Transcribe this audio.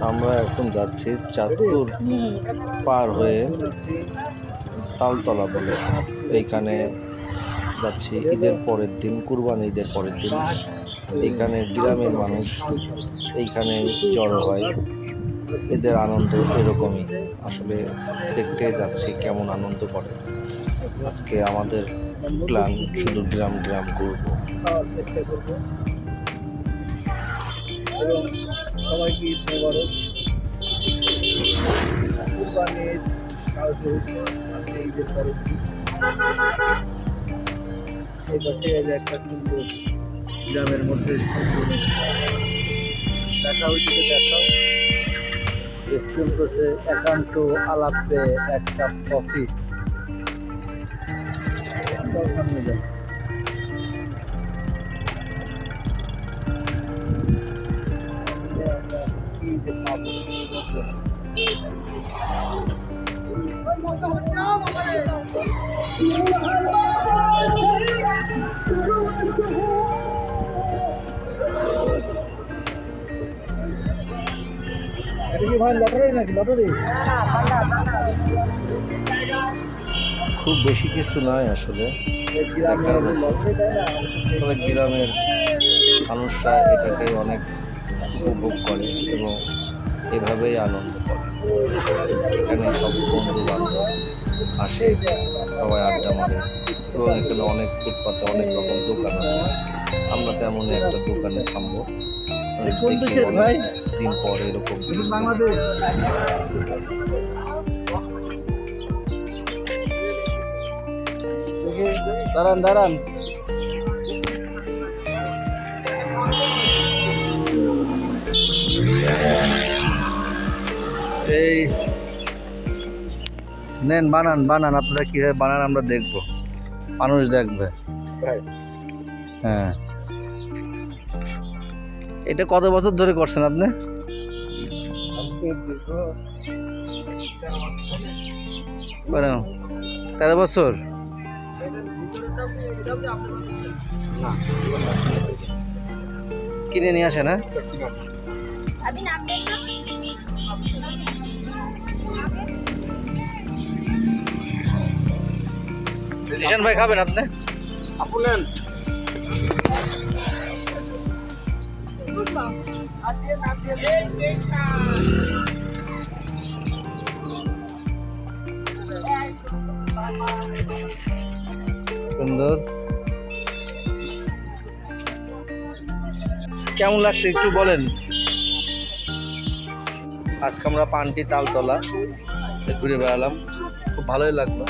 আমরা এখন যাচ্ছি চাঁদপুর পার হয়ে তালতলা বলে। এইখানে যাচ্ছি ঈদের পরের দিন কুরবানি ঈদের পরের দিন। এইখানে গ্রামের মানুষ এইখানে জড়ো হয়। এদের আনন্দ এরকমই। আসলে দেখতে যাচ্ছি কেমন আনন্দ করে। আজকে আমাদের প্ল্যান শুধু গ্রাম গ্রাম ঘুরবো। এবং এই পাশে একটা সুন্দর গ্রামের মধ্যে দেখা হয়েছে দেখা চলতেছে একান্ত আলাপে এক কাপ কফি সামনে যান খুব বেশি কিছু নয় আসলে। তবে গ্রামের মানুষরা এটাকে অনেক উপভোগ করে এবং এভাবেই আনন্দ করে। এখানে সব বন্ধু বান্ধব আসে সবাই আড্ডা মারে এবং এখানে অনেক ফুটপাতে অনেক রকম দোকান আছে। আমরা তেমনই একটা দোকানে থামবো। দেখি দিন পর এরকম দাঁড়ান দাঁড়ান। এই নেন বানান বানান আপনারা কীভাবে বানান আমরা দেখব। মানুষ দেখবে। হ্যাঁ। এটা কত বছর ধরে করছেন আপনি? তেরো বছর? কিনে নিয়ে আসে না নিশান ভাই খাবেন আপনি? আপুলেন সুন্দর। কেমন লাগছে একটু বলেন। আজকে আমরা পানটি তালতলা ঘুরে বেড়ালাম। খুব ভালোই লাগল।